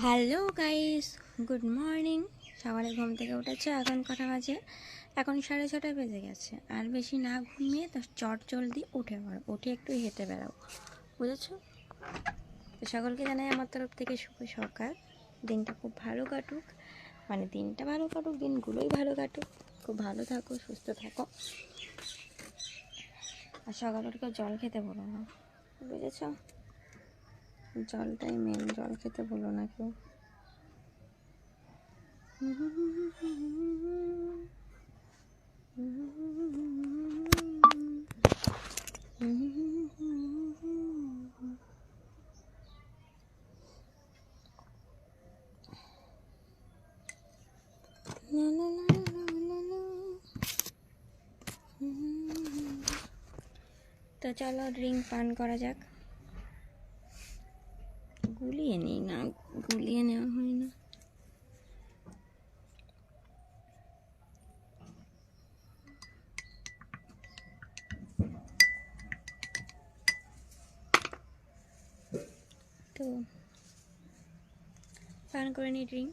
Hello guys, good morning. সকালে ঘুম থেকে উঠেছে, এখন কটা বাজে? এখন সাড়ে ছটা বেজে গেছে, আর বেশি না ঘুমিয়ে তো চট জলদি উঠে পড়ো, উঠে একটু হেঁটে বেড়াও বুঝেছ? তো সকলকে জানাই আমার তরফ থেকে শুভ সকাল। দিনটা খুব ভালো কাটুক মানে দিনটা ভালো কাটুক, দিনগুলোই ভালো কাটুক। খুব ভালো থাকো, সুস্থ থাকো। আর সকাল উঠে জল খেতে বলো না, বুঝেছ? জলটাই মেন জল খেতে বলো না কেউ। তো চলো ড্রিঙ্ক পান করা যাক। গুলিয়ে নিই না গুলিয়ে নেওয়া হয় না। তো পান করে নিই ড্রিঙ্ক